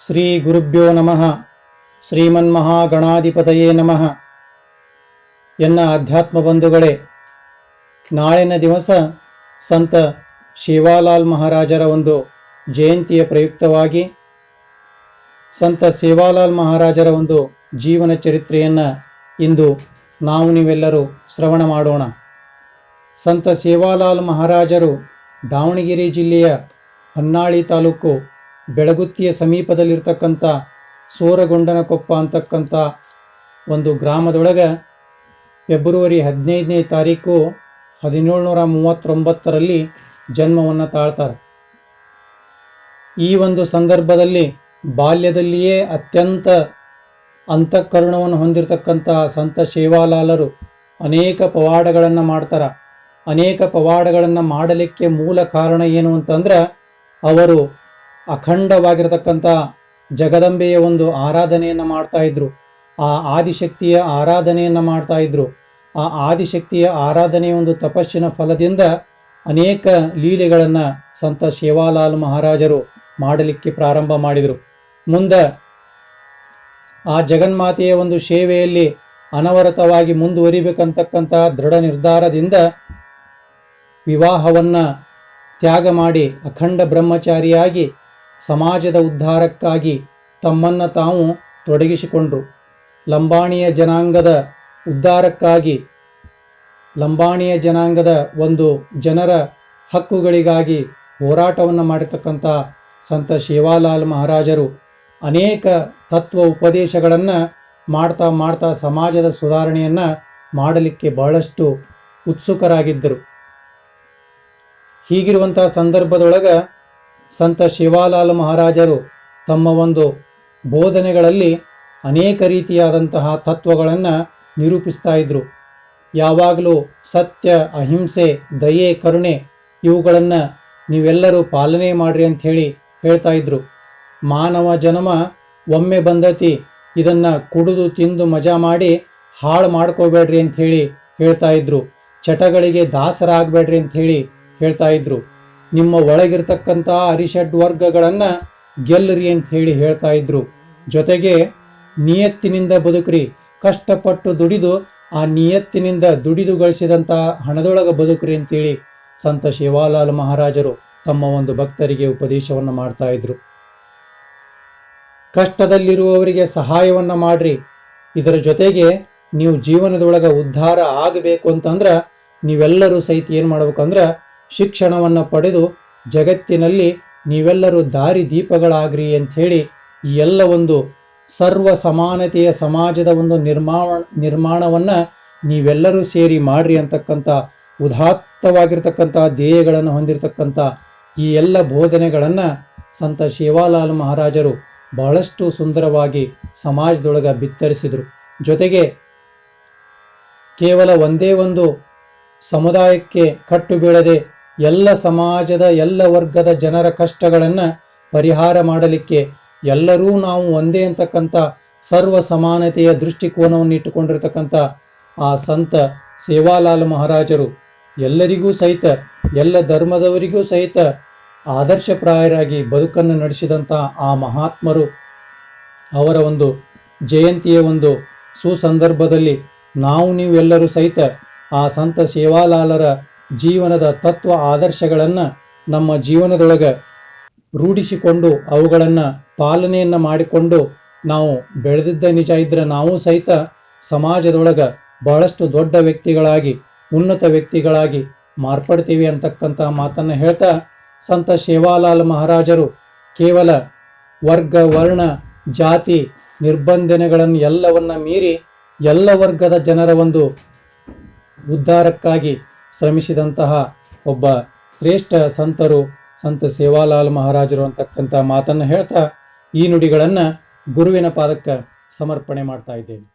ಶ್ರೀ ಗುರುಭ್ಯೋ ನಮಃ ಶ್ರೀಮನ್ಮಹಾಗಣಾಧಿಪತಯೇ ನಮಃ ಎನ್ನ ಆಧ್ಯಾತ್ಮ ಬಂಧುಗಳೇ ನಾಳಿನ ದಿವಸ ಸಂತ ಶಿವಾಲಾಲ್ ಮಹಾರಾಜರ ಒಂದು ಜಯಂತಿಯ ಪ್ರಯುಕ್ತವಾಗಿ ಸಂತ ಸೇವಾಲಾಲ್ ಮಹಾರಾಜರ ಒಂದು ಜೀವನ ಚರಿತ್ರೆಯನ್ನು ಇಂದು ನಾವು ನೀವೆಲ್ಲರೂ ಶ್ರವಣ ಮಾಡೋಣ. ಸಂತ ಸೇವಾಲಾಲ್ ಮಹಾರಾಜರು ದಾವಣಗೆರೆ ಜಿಲ್ಲೆಯ ಹೊನ್ನಾಳಿ ತಾಲೂಕು ಬೆಳಗುತ್ತಿಯ ಸಮೀಪದಲ್ಲಿರ್ತಕ್ಕಂಥ ಸೋರಗೊಂಡನಕೊಪ್ಪ ಅಂತಕ್ಕಂಥ ಒಂದು ಗ್ರಾಮದೊಳಗೆ ಫೆಬ್ರವರಿ ಹದಿನೈದನೇ ತಾರೀಕು ಹದಿನೇಳುನೂರ ಮೂವತ್ತೊಂಬತ್ತರಲ್ಲಿ ಜನ್ಮವನ್ನು ತಾಳ್ತಾರೆ. ಈ ಒಂದು ಸಂದರ್ಭದಲ್ಲಿ ಬಾಲ್ಯದಲ್ಲಿಯೇ ಅತ್ಯಂತ ಅಂತಃಕರಣವನ್ನು ಹೊಂದಿರತಕ್ಕಂಥ ಸಂತ ಶೇವಾಲಾಲರು ಅನೇಕ ಪವಾಡಗಳನ್ನು ಮಾಡ್ತಾರೆ. ಅನೇಕ ಪವಾಡಗಳನ್ನು ಮಾಡಲಿಕ್ಕೆ ಮೂಲ ಕಾರಣ ಏನು ಅಂತಂದ್ರೆ, ಅವರು ಅಖಂಡವಾಗಿರತಕ್ಕಂಥ ಜಗದಂಬೆಯ ಒಂದು ಆರಾಧನೆಯನ್ನು ಮಾಡ್ತಾ ಇದ್ರು. ಆ ಆದಿಶಕ್ತಿಯ ಆರಾಧನೆಯನ್ನು ಮಾಡ್ತಾ ಇದ್ರು. ಆ ಆದಿಶಕ್ತಿಯ ಆರಾಧನೆಯ ಒಂದು ತಪಸ್ಸಿನ ಫಲದಿಂದ ಅನೇಕ ಲೀಲೆಗಳನ್ನು ಸಂತ ಶೇವಾಲಾಲ್ ಮಹಾರಾಜರು ಮಾಡಲಿಕ್ಕೆ ಪ್ರಾರಂಭ ಮಾಡಿದರು. ಮುಂದ ಆ ಜಗನ್ಮಾತೆಯ ಒಂದು ಸೇವೆಯಲ್ಲಿ ಅನವರತವಾಗಿ ಮುಂದುವರಿಬೇಕಂತಕ್ಕಂಥ ದೃಢ ನಿರ್ಧಾರದಿಂದ ವಿವಾಹವನ್ನು ತ್ಯಾಗ ಮಾಡಿ ಅಖಂಡ ಬ್ರಹ್ಮಚಾರಿಯಾಗಿ ಸಮಾಜದ ಉದ್ಧಾರಕ್ಕಾಗಿ ತಮ್ಮನ್ನ ತಾವು ತೊಡಗಿಸಿಕೊಂಡ್ರು. ಲಂಬಾಣಿಯ ಜನಾಂಗದ ಉದ್ಧಾರಕ್ಕಾಗಿ, ಲಂಬಾಣಿಯ ಜನಾಂಗದ ಒಂದು ಜನರ ಹಕ್ಕುಗಳಿಗಾಗಿ ಹೋರಾಟವನ್ನು ಮಾಡಿರ್ತಕ್ಕಂಥ ಸಂತ ಶಿವಾಲಾಲ್ ಮಹಾರಾಜರು ಅನೇಕ ತತ್ವ ಉಪದೇಶಗಳನ್ನು ಮಾಡ್ತಾ ಮಾಡ್ತಾ ಸಮಾಜದ ಸುಧಾರಣೆಯನ್ನು ಮಾಡಲಿಕ್ಕೆ ಬಹಳಷ್ಟು ಉತ್ಸುಕರಾಗಿದ್ದರು. ಹೀಗಿರುವಂಥ ಸಂದರ್ಭದೊಳಗೆ ಸಂತ ಶಿವಾಲಾಲ್ ಮಹಾರಾಜರು ತಮ್ಮ ಒಂದು ಬೋಧನೆಗಳಲ್ಲಿ ಅನೇಕ ರೀತಿಯಾದಂತಹ ತತ್ವಗಳನ್ನು ನಿರೂಪಿಸ್ತಾ ಇದ್ರು. ಯಾವಾಗಲೂ ಸತ್ಯ, ಅಹಿಂಸೆ, ದಯೆ, ಕರುಣೆ ಇವುಗಳನ್ನು ನೀವೆಲ್ಲರೂ ಪಾಲನೆ ಮಾಡ್ರಿ ಅಂತ ಹೇಳಿ ಹೇಳ್ತಾ ಇದ್ರು. ಮಾನವ ಜನ್ಮ ಒಮ್ಮೆ ಬಂದತಿ, ಇದನ್ನು ಕುಡಿದು, ತಿಂದು, ಮಜಾ ಮಾಡಿ ಹಾಳು ಮಾಡ್ಕೋಬೇಡ್ರಿ ಅಂತ ಹೇಳಿ ಹೇಳ್ತಾ ಇದ್ರು. ಚಟಗಳಿಗೆ ದಾಸರಾಗಬೇಡ್ರಿ ಅಂತ ಹೇಳಿ ಹೇಳ್ತಾ ಇದ್ರು. ನಿಮ್ಮ ಒಳಗಿರ್ತಕ್ಕಂಥ ಅರಿಷಡ್ ವರ್ಗಗಳನ್ನು ಗೆಲ್ಲರಿ ಅಂತ ಹೇಳಿ ಹೇಳ್ತಾ ಇದ್ರು. ಜೊತೆಗೆ ನಿಯತ್ತಿನಿಂದ ಬದುಕ್ರಿ. ಕಷ್ಟಪಟ್ಟು ದುಡಿದು ಆ ನಿಯತ್ತಿನಿಂದ ದುಡಿದು ಗಳಿಸಿದಂಥ ಹಣದೊಳಗ ಬದುಕ್ರಿ ಅಂತೇಳಿ ಸಂತ ಶಿವಾಲಾಲ್ ಮಹಾರಾಜರು ತಮ್ಮ ಒಂದು ಭಕ್ತರಿಗೆ ಉಪದೇಶವನ್ನು ಮಾಡ್ತಾ ಇದ್ರು. ಕಷ್ಟದಲ್ಲಿರುವವರಿಗೆ ಸಹಾಯವನ್ನ ಮಾಡ್ರಿ. ಇದರ ಜೊತೆಗೆ ನೀವು ಜೀವನದೊಳಗ ಉದ್ಧಾರ ಆಗಬೇಕು ಅಂತಂದ್ರ ನೀವೆಲ್ಲರೂ ಸಹಿತ ಏನು ಮಾಡ್ಬೇಕಂದ್ರ ಶಿಕ್ಷಣವನ್ನ ಪಡೆದು ಜಗತ್ತಿನಲ್ಲಿ ನೀವೆಲ್ಲರೂ ದಾರಿ ದೀಪಗಳಾಗ್ರಿ ಅಂತ ಹೇಳಿ ಈ ಎಲ್ಲ ಒಂದು ಸರ್ವ ಸಮಾನತೆಯ ಸಮಾಜದ ಒಂದು ನಿರ್ಮಾಣ, ನಿರ್ಮಾಣವನ್ನು ನೀವೆಲ್ಲರೂ ಸೇರಿ ಮಾಡ್ರಿ ಅಂತಕ್ಕಂಥ ಉದಾತ್ತವಾಗಿರ್ತಕ್ಕಂಥ ಧ್ಯೇಯಗಳನ್ನು ಹೊಂದಿರತಕ್ಕಂಥ ಈ ಎಲ್ಲ ಬೋಧನೆಗಳನ್ನು ಸಂತ ಶಿವಾಲಾಲ್ ಮಹಾರಾಜರು ಬಹಳಷ್ಟು ಸುಂದರವಾಗಿ ಸಮಾಜದೊಳಗೆ ಬಿತ್ತರಿಸಿದರು. ಜೊತೆಗೆ ಕೇವಲ ಒಂದೇ ಒಂದು ಸಮುದಾಯಕ್ಕೆ ಕಟ್ಟು ಬೀಳದೆ ಎಲ್ಲ ಸಮಾಜದ, ಎಲ್ಲ ವರ್ಗದ ಜನರ ಕಷ್ಟಗಳನ್ನು ಪರಿಹಾರ ಮಾಡಲಿಕ್ಕೆ ಎಲ್ಲರೂ ನಾವು ಒಂದೇ ಅಂತಕ್ಕಂಥ ಸರ್ವ ಸಮಾನತೆಯ ದೃಷ್ಟಿಕೋನವನ್ನು ಇಟ್ಟುಕೊಂಡಿರ್ತಕ್ಕಂಥ ಆ ಸಂತ ಸೇವಾಲಾಲ್ ಮಹಾರಾಜರು. ಎಲ್ಲರಿಗೂ ಸಹಿತ, ಎಲ್ಲ ಧರ್ಮದವರಿಗೂ ಸಹಿತ ಆದರ್ಶಪ್ರಾಯರಾಗಿ ಬದುಕನ್ನು ನಡೆಸಿದಂಥ ಆ ಮಹಾತ್ಮರು ಅವರ ಒಂದು ಜಯಂತಿಯ ಒಂದು ಸುಸಂದರ್ಭದಲ್ಲಿ ನಾವು ನೀವೆಲ್ಲರೂ ಸಹಿತ ಆ ಸಂತ ಸೇವಾಲಾಲರ ಜೀವನದ ತತ್ವ ಆದರ್ಶಗಳನ್ನು ನಮ್ಮ ಜೀವನದೊಳಗೆ ರೂಢಿಸಿಕೊಂಡು ಅವುಗಳನ್ನು ಪಾಲನೆಯನ್ನು ಮಾಡಿಕೊಂಡು ನಾವು ಬೆಳೆದಿದ್ದ ನಿಜ ಇದ್ರೆ ನಾವು ಸಹಿತ ಸಮಾಜದೊಳಗೆ ಬಹಳಷ್ಟು ದೊಡ್ಡ ವ್ಯಕ್ತಿಗಳಾಗಿ, ಉನ್ನತ ವ್ಯಕ್ತಿಗಳಾಗಿ ಮಾರ್ಪಡ್ತೀವಿ ಅಂತಕ್ಕಂಥ ಮಾತನ್ನು ಹೇಳ್ತಾ ಸಂತ ಶೇವಾಲಾಲ್ ಮಹಾರಾಜರು ಕೇವಲ ವರ್ಗ, ವರ್ಣ, ಜಾತಿ ನಿರ್ಬಂಧನೆಗಳನ್ನು ಎಲ್ಲವನ್ನ ಮೀರಿ ಎಲ್ಲ ವರ್ಗದ ಜನರ ಒಂದು ಉದ್ಧಾರಕ್ಕಾಗಿ ಶ್ರಮಿಸಿದಂತಹ ಒಬ್ಬ ಶ್ರೇಷ್ಠ ಸಂತರು, ಸಂತ ಸೇವಾಲಾಲ್ ಮಹಾರಾಜರು ಅಂತಕ್ಕಂಥ ಮಾತನ್ನು ಹೇಳ್ತಾ ಈ ನುಡಿಗಳನ್ನು ಗುರುವಿನ ಪಾದಕ್ಕೆ ಸಮರ್ಪಣೆ ಮಾಡ್ತಾ ಇದ್ದೇನೆ.